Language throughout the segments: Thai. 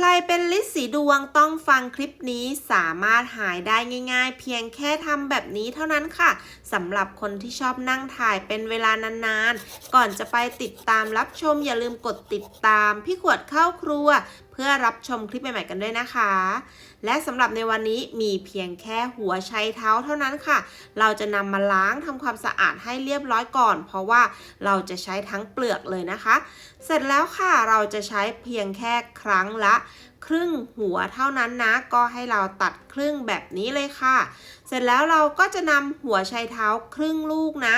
ใครเป็นลิสีดวงต้องฟังคลิปนี้สามารถหายได้ง่าย ๆ เพียงแค่ทำแบบนี้เท่านั้นค่ะสำหรับคนที่ชอบนั่งถ่ายเป็นเวลานานๆ ก่อนจะไปติดตามรับชมอย่าลืมกดติดตามพี่ขวดเข้าครัว พื่อรับชมคลิปใหม่ๆกันด้วยนะคะ และสำหรับในวันนี้มีเพียงแค่หัวไชเท้าเท่านั้นค่ะ เราจะนำมาล้างทำความสะอาดให้เรียบร้อยก่อน เพราะว่าเราจะใช้ทั้งเปลือกเลยนะคะ เสร็จแล้วค่ะเราจะใช้เพียงแค่ครั้งละครึ่งหัวเท่านั้นนะ ก็ให้เราตัดครึ่งแบบนี้เลยค่ะ เสร็จแล้วเราก็จะนำหัวไชเท้าครึ่งลูกนะ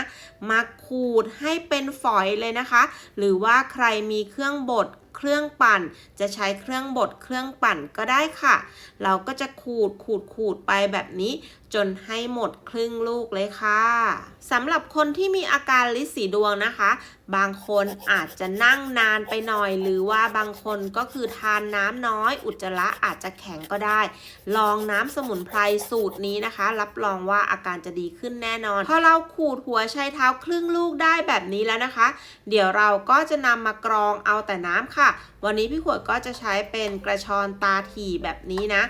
มาขูดให้เป็นฝอยเลยนะคะ หรือว่าใครมีเครื่องบด เครื่องปั่น จะใช้เครื่องบดเครื่องปั่นก็ได้ค่ะ เราก็จะขูดขูดขูดไปแบบนี้ จนให้หมดครึ่งลูกเลยค่ะสำหรับคนที่มีอาการลิสีดวงนะคะ บางคนอาจจะนั่งนานไปหน่อย หรือว่าบางคนก็คือทานน้ำน้อย อุจจาระอาจจะแข็งก็ได้ ลองน้ำสมุนไพรสูตรนี้นะคะ รับรองว่าอาการจะดีขึ้นแน่นอน พอเราขูดหัวไชเท้าครึ่งลูกได้แบบนี้แล้วนะคะ เดี๋ยวเราก็จะนำมากรองเอาแต่น้ำค่ะวันนี้พี่ขวดก็จะใช้เป็นกระชอนตาถี่แบบนี้นะ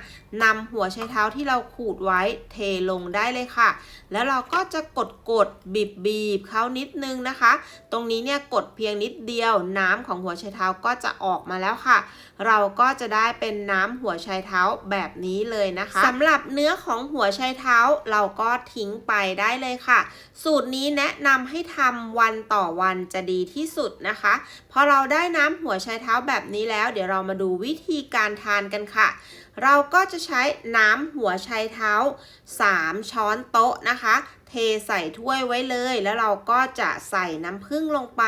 นำหัวไชเท้าที่เราขูดไว้เทลงได้เลยค่ะ แล้วเราก็จะกดกดบีบบีบเขานิดนึงนะคะ ตรงนี้เนี่ยกดเพียงนิดเดียว น้ำของหัวไชเท้าก็จะออกมาแล้วค่ะ เราก็จะได้เป็นน้ำหัวไชเท้าแบบนี้เลยนะคะสำหรับเนื้อของหัวไชเท้าเราก็ทิ้งไปได้เลยค่ะ สูตรนี้แนะนำให้ทำวันต่อวันจะดีที่สุดนะคะพอเราได้น้ำหัวไชเท้าแบบนี้แล้ว เดี๋ยวเรามาดูวิธีการทานกันค่ะ เราก็จะใช้น้ำหัวไชเท้า 3 ช้อนโต๊ะนะคะ เทใส่ถ้วยไว้เลย แล้วเราก็จะใส่น้ำผึ้งลงไป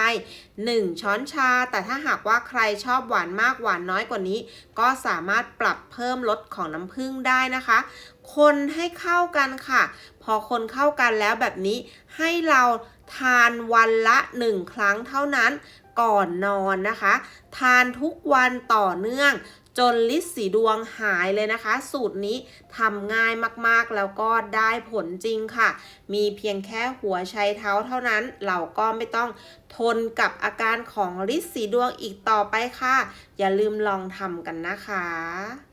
1 ช้อนชา แต่ถ้าหากว่าใครชอบหวานมากหวานน้อยกว่านี้ ก็สามารถปรับเพิ่มรสของน้ำผึ้งได้นะคะ คนให้เข้ากันค่ะ พอคนเข้ากันแล้วแบบนี้ให้เราทานวันละ 1 ครั้งเท่านั้น ก่อนนอนนะคะ ทานทุกวันต่อเนื่องจนลิดสีดวงหายเลยนะคะ สูตรนี้ทำง่ายมากๆแล้วก็ได้ผลจริงค่ะ มีเพียงแค่หัวไชเท้าเท่านั้น เราก็ไม่ต้องทนกับอาการของลิดสีดวงอีกต่อไปค่ะ อย่าลืมลองทำกันนะคะ